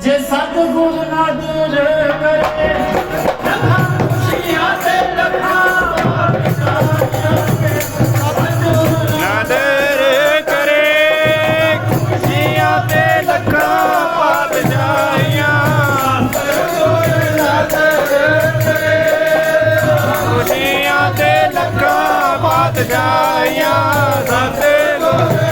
ਜੇ ਸਤਿਗੁਰ ਨਾਦਰ ਕਰੇ ਲੱਖਾਂ ਖੁਸ਼ੀਆਂ ਤੇ ਲੱਖਾਂ ਨਦਰ ਕਰੇ, ਖੁਸ਼ੀਆਂ ਤੇ ਲੱਖਾਂ ਪਾਤ ਜਾਈਆਂ ਖੁਸ਼ੀਆਂ ਤੇ ਲੱਖਾਂ ਪਾਤ ਜਾਈਆਂ ਸਤੇ ਸਤੇ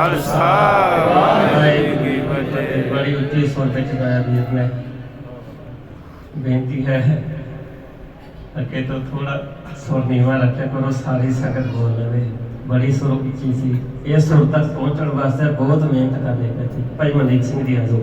ਖਾਲਸਾ, ਵਾਹਿਗੁਰੂ ਜੀ ਫਤਿਹ। ਬੜੀ ਉੱਚੀ ਸੁਰ ਵਿੱਚ ਗਾਇਆ ਵੀਰ ਨੇ। ਬੇਨਤੀ ਹੈ ਅੱਗੇ ਤੋਂ ਥੋੜਾ ਸੁਰ ਨੀਵਾ ਰੱਖਿਆ ਕਰੋ, ਸਾਰੀ ਸੰਗਤ ਬੋਲ ਲਵੇ। ਬੜੀ ਸੁਰ ਉੱਚੀ ਸੀ। ਇਹ ਸੁਰ ਤੱਕ ਪਹੁੰਚਣ ਵਾਸਤੇ ਬਹੁਤ ਮਿਹਨਤ ਕਰਨੀ ਪਈ ਭਾਈ ਮਨਦੀਪ ਸਿੰਘ ਦੀ ਆਜੋ।